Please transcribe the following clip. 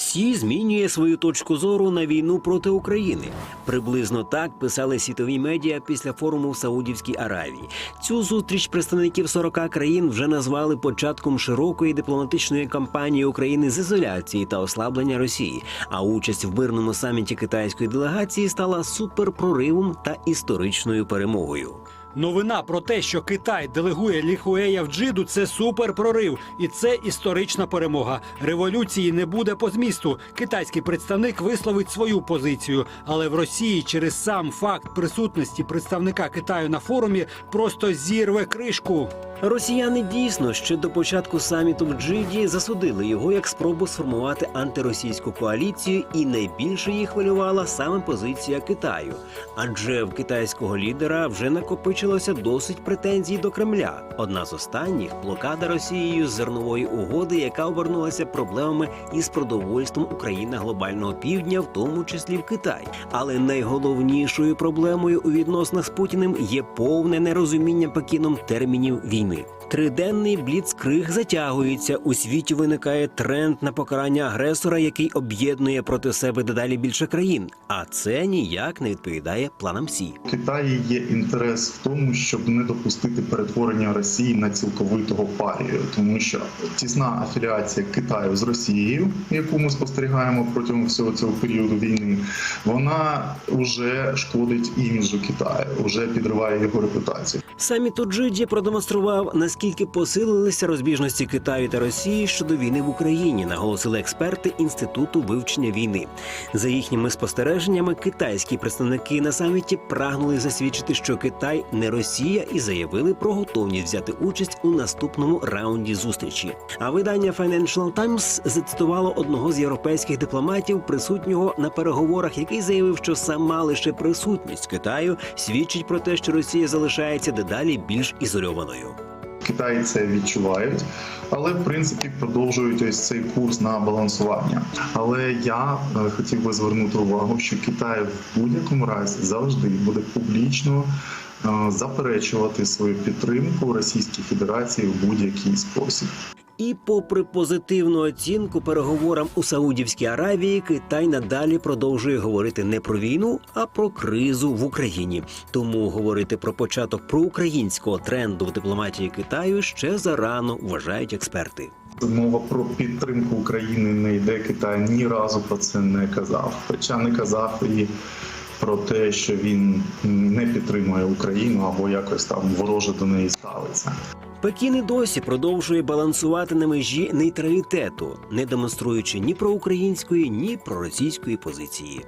Сі змінює свою точку зору на війну проти України. Приблизно так писали світові медіа після форуму в Саудівській Аравії. Цю зустріч представників 40 країн вже назвали початком широкої дипломатичної кампанії України з ізоляції та ослаблення Росії. А участь в мирному саміті китайської делегації стала суперпроривом та історичною перемогою. Новина про те, що Китай делегує Ліхуея в Джиду, це суперпрорив, і це історична перемога. Революції не буде по змісту. Китайський представник висловить свою позицію, але в Росії через сам факт присутності представника Китаю на форумі просто зірве кришку. Росіяни дійсно ще до початку саміту в Джиді засудили його як спробу сформувати антиросійську коаліцію, і найбільше їх хвилювала саме позиція Китаю. Адже в китайського лідера вже накопичилося досить претензій до Кремля. Одна з останніх блокада Росією зернової угоди, яка обернулася проблемами із продовольством у країнах глобального півдня, в тому числі в Китай. Але найголовнішою проблемою у відносинах з Путіним є повне нерозуміння Пекіном термінів війни. Unido. Триденний бліцкриг затягується. У світі виникає тренд на покарання агресора, який об'єднує проти себе дедалі більше країн. А це ніяк не відповідає планам Сі. Китаї є інтерес в тому, щоб не допустити перетворення Росії на цілковитого парію, тому що тісна афіліація Китаю з Росією, яку ми спостерігаємо протягом всього цього періоду війни, вона вже шкодить іміджу Китаю, вже підриває його репутацію. Саміт у Джиді продемонстрував, наскільки посилилися розбіжності Китаю та Росії щодо війни в Україні, наголосили експерти інституту вивчення війни. За їхніми спостереженнями, китайські представники на саміті прагнули засвідчити, що Китай не Росія, і заявили про готовність взяти участь у наступному раунді зустрічі. А видання Financial Times зацитувало одного з європейських дипломатів, присутнього на переговорах, який заявив, що сама лише присутність Китаю свідчить про те, що Росія залишається дедалі більш ізольованою. Китаї це відчувають, але в принципі продовжують ось цей курс на балансування. Але я е, хотів би звернути увагу, що Китай в будь-якому разі завжди буде публічно е, заперечувати свою підтримку Російській Федерації в будь-який спосіб. І, попри позитивну оцінку переговорам у Саудівській Аравії, Китай надалі продовжує говорити не про війну, а про кризу в Україні. Тому говорити про початок проукраїнського тренду в дипломатії Китаю ще зарано вважають експерти. Мова про підтримку України не йде. Китай ні разу про це не казав. Хоча не казав і про те, що він не підтримує Україну або якось там вороже до неї ставиться. Пекін і досі продовжує балансувати на межі нейтралітету, не демонструючи ні проукраїнської, ні проросійської позиції.